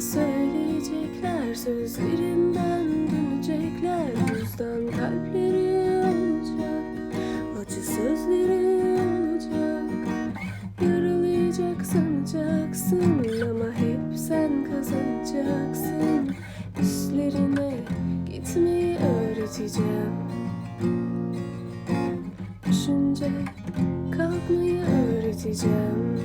söyleyecekler Sözlerinden dönecekler. Buzdan kalpleri olacak Acı sözleri olacak. Yaralayacak sanacaksın Ama hep sen kazanacaksın. İşlerine gitmeyi öğreteceğim. Düşünce kalkmayı öğreteceğim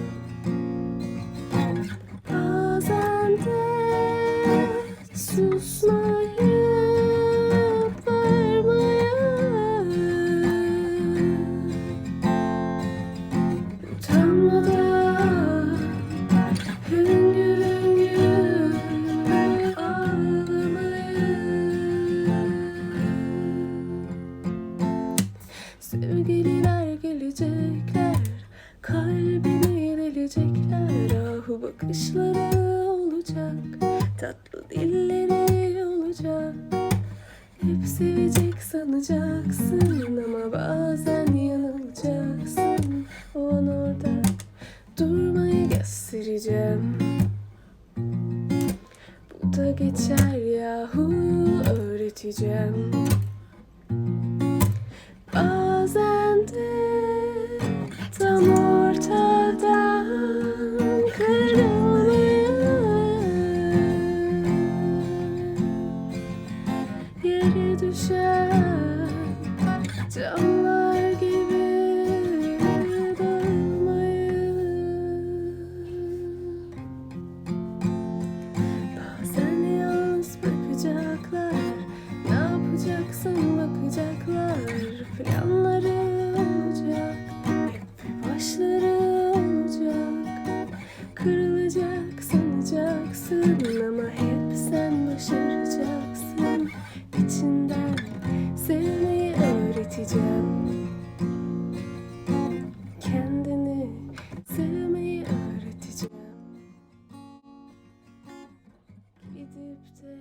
Sevgililer gelecekler. Kalbini delecekler Ahu bakışları olacak. Tatlı dilleri olacak. Hep sevecek sanacaksın Ama bazen yanılacaksın. O an orada durmayı göstereceğim. Bu da geçer yahu öğreteceğim sanacaksın Ama hep sen başaracaksın. İçinden sevmeyi öğreteceğim. Kendini sevmeyi öğreteceğim. Gidip de